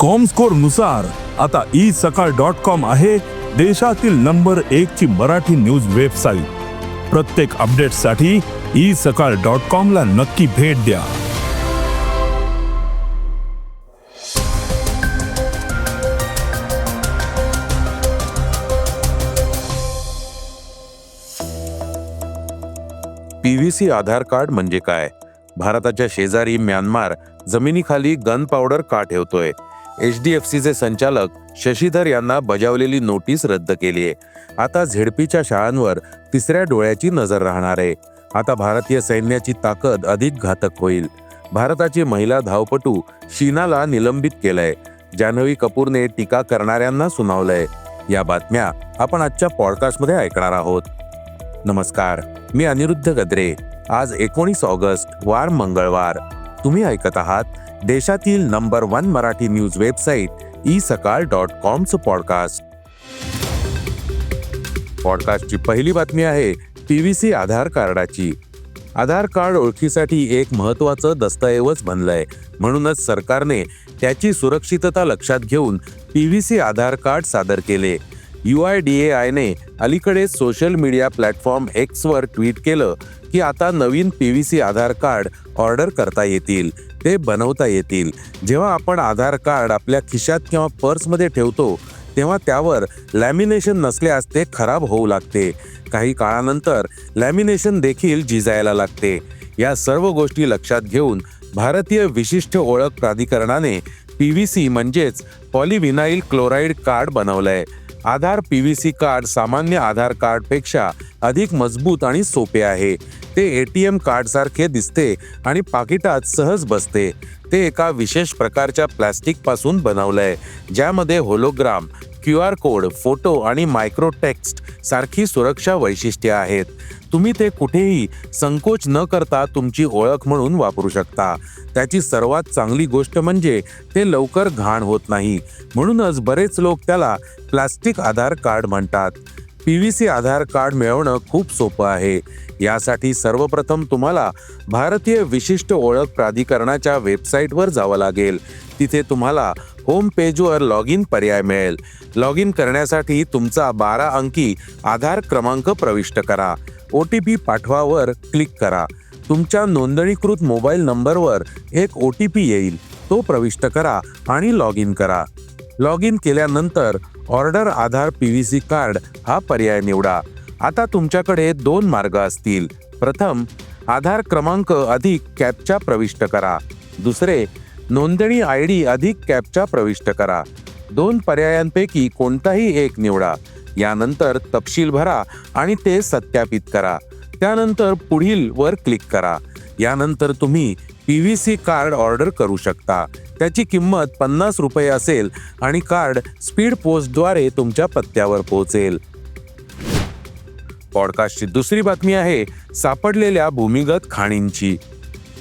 कॉमस्कोरनुसार आता E Sakal dot com आहे देशातील नंबर एक ची मराठी न्यूज वेबसाईट प्रत्येक अपडेटसाठी ई सकाळ डॉट कॉम ला नक्की भेट द्या. पीव्हीसी आधार कार्ड म्हणजे काय? भारताच्या शेजारी म्यानमार जमिनीखाली गन पावडर का ठेवतोय? एच डी एफ सीचे संचालक शशीधर यांना बजावलेली नोटीस रद्द केली आहे. आता झेडपीच्या शाळांवर तिसऱ्या डोळ्याची नजर राहणार आहे. आता भारतीय सैन्याची ताकद अधिक घातक होईल. भारताची महिला धावपटू शीनाला निलंबित केलंय. जान्हवी कपूरने टीका करणाऱ्यांना सुनावलंय. या बातम्या आपण आजच्या पॉडकास्टमध्ये ऐकणार आहोत. नमस्कार मी अनिरुद्ध गद्रे. आज एकोणीस ऑगस्ट वार मंगळवार. तुम्ही ऐकत आहात देशातील number one Marathi news website e Sakal dot कॉमचं podcast. पॉडकास्टची पहिली बातमी आहे पी व्ही सी आधार कार्डाची. आधार कार्ड ओळखीसाठी एक महत्वाचं दस्तऐवज बनलंय. म्हणूनच सरकारने त्याची सुरक्षितता लक्षात घेऊन P V C Aadhaar card सादर केले. यू आय डी ए आयने अलीकडे सोशल मीडिया प्लॅटफॉर्म एक्सवर ट्विट केलं की आता नवीन P V C Aadhaar card order करता येतील. ते बनवता येतील. जेव्हा आपण आधार कार्ड आपल्या खिशात किंवा पर्समध्ये ठेवतो तेव्हा त्यावर लॅमिनेशन नसल्यास ते खराब होऊ लागते. काही काळानंतर लॅमिनेशन देखील झिजायला लागते. या सर्व गोष्टी लक्षात घेऊन भारतीय विशिष्ट ओळख प्राधिकरणाने पी व्ही सी म्हणजेच पॉलिव्हिनाईल क्लोराईड कार्ड बनवलं आहे Aadhaar P V C card सामान्य आधार कार्डपेक्षा अधिक मजबूत आणि सोपे आहे. ते ए टी एम कार्डसारखे दिसते आणि पाकिटात सहज बसते. ते एका विशेष प्रकारच्या प्लॅस्टिकपासून बनवलं बनवलंय ज्यामध्ये hologram Q R code photo आणि मायक्रो टेक्स्ट सारखी सुरक्षा वैशिष्ट्ये आहेत. तुम्ही ते कुठेही संकोच न करता तुमची ओळख म्हणून वापरू शकता. त्याची सर्वात चांगली गोष्ट म्हणजे ते लवकर घाण होत नाही. म्हणूनच बरेच लोक त्याला प्लास्टिक आधार कार्ड म्हणतात. P V C Aadhaar card मिळवणं खूप सोपं आहे. यासाठी सर्वप्रथम तुम्हाला भारतीय विशिष्ट ओळख प्राधिकरणाच्या वेबसाईटवर जावं लागेल. तिथे तुम्हाला होम पेजवर लॉग इन पर्याय मिळेल. लॉग इन करण्यासाठी तुमचा बारा अंकी आधार क्रमांक प्रविष्ट करा. ओ टी पी पाठवावर क्लिक करा. तुमच्या नोंदणीकृत मोबाईल नंबरवर एक ओ टी पी येईल. तो प्रविष्ट करा आणि लॉग इन करा. लॉग इन केल्यानंतर order Aadhaar P V C card हा पर्याय निवडा. आता तुमच्याकडे दोन मार्ग असतील. प्रथम आधार क्रमांक अधिक कॅपचा प्रविष्ट करा. दुसरे नोंदणी आय डी अधिक कॅपचा प्रविष्ट करा. दोन पर्यायांपैकी कोणताही एक निवडा. यानंतर तपशील भरा आणि ते सत्यापित करा. त्यानंतर पुढील वर क्लिक करा. यानंतर तुम्ही P V C card order करू शकता. त्याची किंमत पन्नास रुपये असेल आणि कार्ड स्पीड पोस्टद्वारे तुमच्या पत्त्यावर पोहोचेल. पॉडकास्टची दुसरी बातमी आहे सापडलेल्या भूमिगत खाणींची.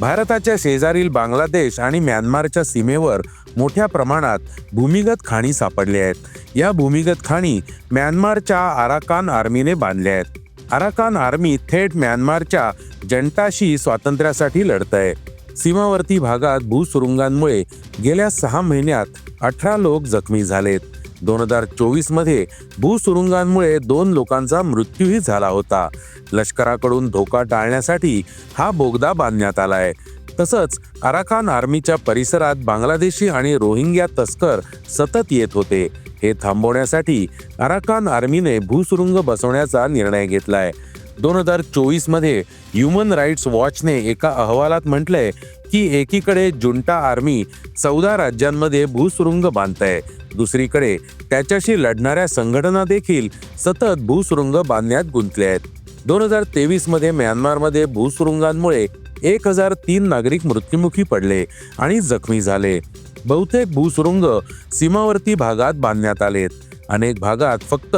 भारताच्या शेजारील बांगलादेश आणि म्यानमारच्या सीमेवर मोठ्या प्रमाणात भूमिगत खाणी सापडल्या आहेत. या भूमिगत खाणी म्यानमारच्या आराकान आर्मीने बांधल्या आहेत. आराकान आर्मी थेट म्यानमारच्या जंटाशी स्वातंत्र्यासाठी लढत आहे सीमावर्ती भागात भूसुरुंगांमुळे गेल्या सहा महिन्यात अठरा लोक जखमी झालेत. दोन हजार चोवीसमध्ये भूसुरुंगांमुळे दोन लोकांचा मृत्यूही झाला होता. लष्कराकडून धोका टाळण्यासाठी हा बोगदा बांधण्यात आलाय. तसंच अराकान आर्मीच्या परिसरात बांगलादेशी आणि रोहिंग्या तस्कर सतत येत होते. हे थांबवण्यासाठी अराकान आर्मीने भूसुरुंग बसवण्याचा निर्णय घेतलाय. दोन हजार चोवीसमध्ये ह्युमन राईट्स वॉचने एका अहवालात म्हटलंय की एकीकडे जुंटा आर्मी चौदा राज्यांमध्ये भूसुरुंग आहे दुसरीकडे त्याच्याशी लढणाऱ्या संघटना देखील सतत भूसुरुंग बांधण्यात गुंतल्या आहेत. दोन हजार तेवीसमध्ये म्यानमारमध्ये भूसुरुंगांमुळे एक हजार तीन नागरिक मृत्युमुखी पडले आणि जखमी झाले. बहुतेक भूसुरुंग सीमावर्ती भागात बांधण्यात आलेत. अनेक भागात फक्त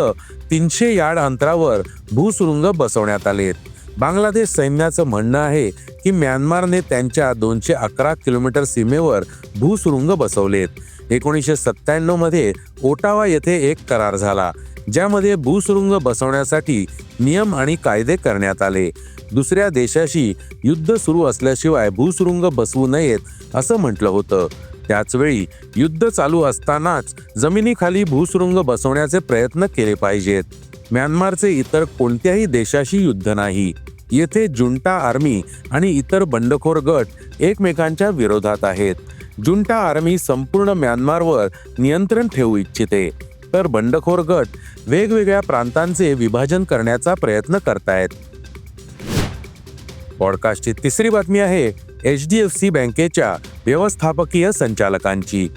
तीनशे यार्ड अंतरावर भूसुरुंग बसवण्यात आलेत. बांगलादेश सैन्याचं म्हणणं आहे की म्यानमारने त्यांच्या दोनशे अकरा किलोमीटर सीमेवर भूसुरुंग बसवलेत. एकोणीसशे सत्त्याण्णवमध्ये ओटावा येथे एक करार झाला ज्यामध्ये भूसुरुंग बसवण्यासाठी नियम आणि कायदे करण्यात आले. दुसऱ्या देशाशी युद्ध सुरू असल्याशिवाय भूसुरुंग बसवू नयेत असं म्हटलं होतं. त्याचवेळी युद्ध चालू असतानाच जमिनीखाली भूसुरुंग बसवण्याचे प्रयत्न केले पाहिजेत. म्यानमारचे इतर कोणत्याही देशाशी युद्ध नाही. येथे जुंटा आर्मी आणि इतर बंडखोर गट एकमेकांच्या विरोधात आहेत. जुंटा आर्मी संपूर्ण म्यानमारवर नियंत्रण ठेवू इच्छिते. तर बंडखोर गट वेगवेगळ्या प्रांतांचे विभाजन करण्याचा प्रयत्न करतायत. पॉडकास्टची तिसरी बातमी आहे एच डी एफ सी बँकेच्या व्यवस्थापकीय संचालकांची.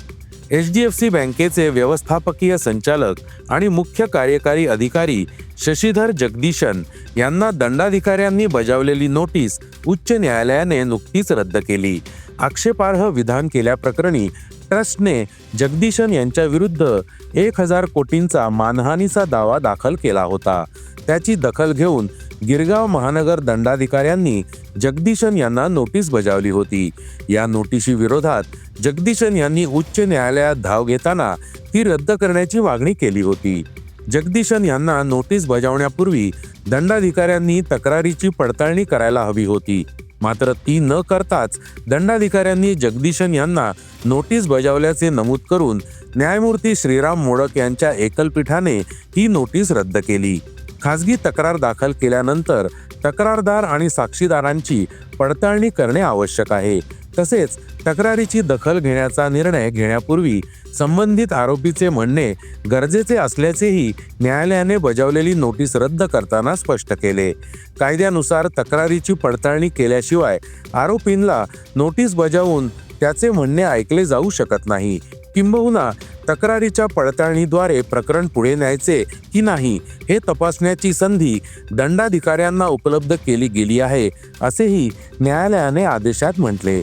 एच डी एफ सी बँकेचे व्यवस्थापकीय संचालक आणि मुख्य कार्यकारी अधिकारी शशीधर जगदीशन यांना दंडाधिकाऱ्यांनी बजावलेली नोटीस उच्च न्यायालयाने नुकतीच रद्द केली. आक्षेपार्ह विधान केल्याप्रकरणी ट्रस्टने जगदीशन यांच्या विरुद्ध एक हजार कोटींचा मानहानीचा दावा दाखल केला होता. त्याची दखल घेऊन गिरगाव महानगर दंडाधिकाऱ्यांनी जगदीशन यांना नोटीस बजावली होती. या नोटिशी विरोधात जगदीशन यांनी उच्च न्यायालयात धाव घेताना ती रद्द करण्याची मागणी केली होती. जगदीशन यांना नोटीस बजावण्यापूर्वी दंडाधिकाऱ्यांनी तक्रारीची पडताळणी करायला हवी होती. मात्र ती न करताच दंडाधिकाऱ्यांनी जगदीशन यांना नोटीस बजावल्याचे नमूद करून न्यायमूर्ती श्रीराम मोडक यांच्या एकलपीठाने ही नोटीस रद्द केली. खासगी तक्रार दाखल केल्यानंतर तक्रारदार आणि साक्षीदारांची पडताळणी करणे आवश्यक आहे. तसेच तक्रारीची दखल घेण्याचा निर्णय घेण्यापूर्वी संबंधित आरोपीचे म्हणणे गरजेचे असल्याचेही न्यायालयाने बजावलेली नोटीस रद्द करताना स्पष्ट केले. कायद्यानुसार तक्रारीची पडताळणी केल्याशिवाय आरोपींना नोटीस बजावून त्याचे म्हणणे ऐकले जाऊ शकत नाही. किंबहुना तक्रारीच्या पडताळणीद्वारे प्रकरण पुढे न्यायचे की नाही हे तपासण्याची संधी दंडाधिकाऱ्यांना उपलब्ध केली गेली आहे असेही न्यायालयाने आदेशात म्हटले.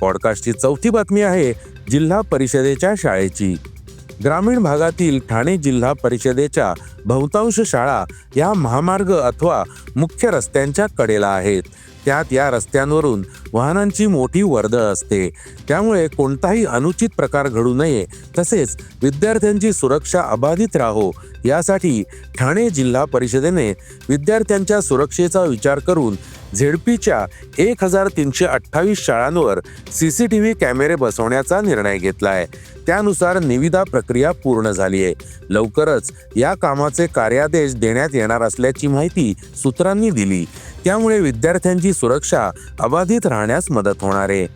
पॉडकास्टची चौथी बातमी आहे जिल्हा परिषदेच्या शाळेची. ग्रामीण भागातील ठाणे जिल्हा परिषदेच्या बहुतांश शाळा या महामार्ग अथवा मुख्य रस्त्यांच्या कडेला आहेत. त्यात या रस्त्यांवरून वाहनांची मोठी वर्दळ असते. त्यामुळे कोणताही अनुचित प्रकार घडू नये. तसेच विद्यार्थ्यांची सुरक्षा अबाधित राहो. यासाठी ठाणे जिल्हा परिषदेने विद्यार्थ्यांच्या सुरक्षेचा विचार करून झेडपीच्या एक हजार तीनशे अठ्ठावीस शाळांवर सी सी टी व्ही कॅमेरे बसवण्याचा निर्णय घेतला आहे त्यानुसार निविदा प्रक्रिया पूर्ण झाली आहे लवकरच या कामाचे कार्यादेश देण्यात येणार असल्याची माहिती सूत्रांनी दिली. त्यामुळे विद्यार्थ्यांची सुरक्षा अबाधित राहण्यास मदत होणार आहे.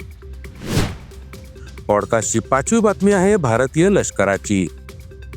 पॉडकास्टची पाचवी बातमी आहे भारतीय लष्कराची.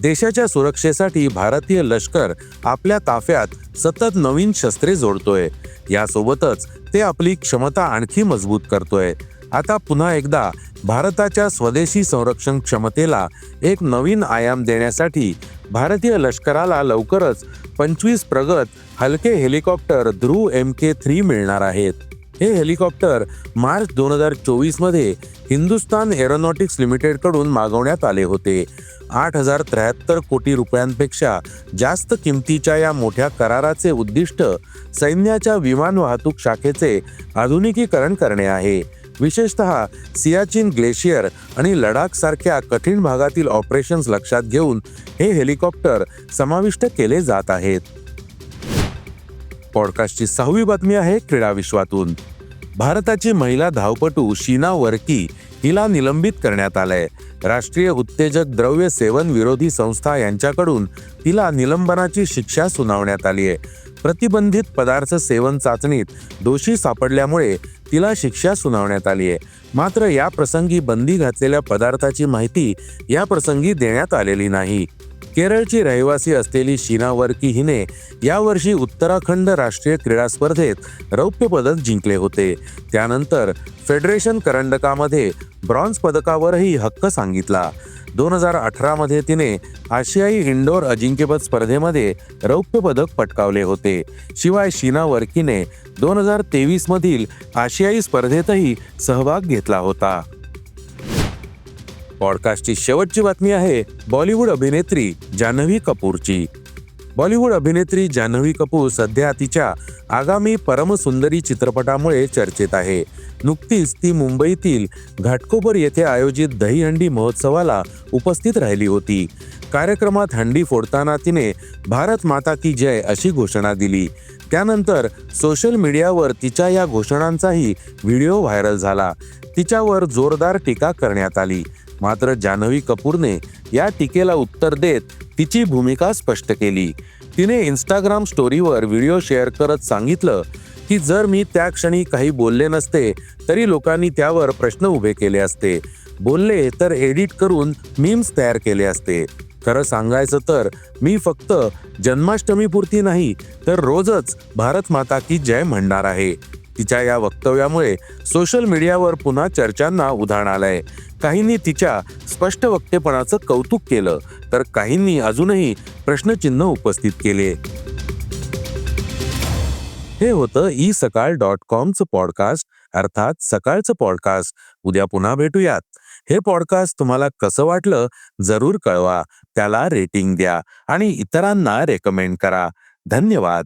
देशाच्या सुरक्षेसाठी भारतीय लष्कर आपल्या ताफ्यात सतत नवीन शस्त्रे जोडतोय. यासोबतच ते आपली क्षमता आणखी मजबूत करतोय. आता पुन्हा एकदा भारताच्या स्वदेशी संरक्षण क्षमतेला एक नवीन आयाम देण्यासाठी भारतीय लष्कराला लवकरच पंचवीस प्रगत हलके helicopter Dhruv M K three मिळणार आहेत. हे हेलिकॉप्टर मार्च दोन हजार चोवीसमध्ये हिंदुस्तान एरोनॉटिक्स लिमिटेडकडून मागवण्यात आले होते. आठ हजार त्र्याहत्तर कोटी रुपयांपेक्षा जास्त किमतीच्या या मोठ्या कराराचे उद्दिष्ट सैन्याच्या विमान वाहतूक शाखेचे आधुनिकीकरण करणे आहे. विशेषतः सियाचिन ग्लेशियर आणि लडाख सारख्या कठीण भागातील ऑपरेशन्स लक्षात घेऊन हे हेलिकॉप्टर समाविष्ट केले जात आहेत. पॉडकास्टची सहावी बातमी आहे क्रीडा विश्वातून. भारताची महिला धावपटू शीना वर्की हिला निलंबित करण्यात आलंय. राष्ट्रीय उत्तेजक द्रव्य सेवन विरोधी संस्था यांच्याकडून तिला निलंबनाची शिक्षा सुनावण्यात आली आहे. प्रतिबंधित पदार्थ सेवन चाचणीत दोषी सापडल्यामुळे तिला शिक्षा सुनावण्यात आली आहे. मात्र या प्रसंगी बंदी घातलेल्या पदार्थाची माहिती या प्रसंगी देण्यात आलेली नाही. केरळची रहिवासी असलेली शीना वर्की हिने यावर्षी उत्तराखंड राष्ट्रीय क्रीडा स्पर्धेत रौप्य पदक जिंकले होते. त्यानंतर फेडरेशन करंडकामध्ये ब्रॉन्झ पदकावरही हक्क सांगितला. दोन हजार अठरामध्ये तिने आशियाई इंडोर अजिंक्यपद स्पर्धेमध्ये रौप्य पदक पटकावले होते. शिवाय शीना वर्कीने दोन हजार तेवीसमधील आशियाई स्पर्धेतही सहभाग घेतला होता. पॉडकास्टची शेवटची बातमी आहे बॉलिवूड अभिनेत्री जान्हवी कपूरची. बॉलिवूड अभिनेत्री जान्हवी कपूर सध्या तिच्या आगामी परमसुंदरी चित्रपटामुळे चर्चेत आहे. नुकतीच ती मुंबईतील घाटकोपर येथे आयोजित दहीहंडी महोत्सवाला उपस्थित राहिली होती. कार्यक्रमात हंडी फोडताना तिने भारत माता की जय अशी घोषणा दिली. त्यानंतर सोशल मीडियावर तिच्या या घोषणांचाही व्हिडिओ व्हायरल झाला. तिच्यावर जोरदार टीका करण्यात आली. मात्र जान्हवी कपूरने या टीकेला उत्तर देत तिची भूमिका स्पष्ट केली. तिने इंस्टाग्राम स्टोरीवर व्हिडिओ शेअर करत सांगितलं की जर मी त्या क्षणी काही बोलले नसते तरी लोकांनी त्यावर प्रश्न उभे केले असते. बोलले तर एडिट करून मीम्स तयार केले असते. खरं सांगायचं तर मी फक्त जन्माष्टमीपुरती नाही तर रोजच भारत माता की जय म्हणणार आहे. तिच्या या वक्तव्यामुळे सोशल मीडियावर पुन्हा चर्चांना उधाण आलंय. काहींनी तिच्या स्पष्ट वक्तेपणाचं कौतुक केलं तर काहींनी अजूनही प्रश्नचिन्ह उपस्थित केले. हे होतं ई सकाळ डॉट कॉमचं पॉडकास्ट अर्थात सकाळचं पॉडकास्ट. उद्या पुन्हा भेटूयात. हे पॉडकास्ट तुम्हाला कसं वाटलं जरूर कळवा. त्याला रेटिंग द्या आणि इतरांना रेकमेंड करा. धन्यवाद.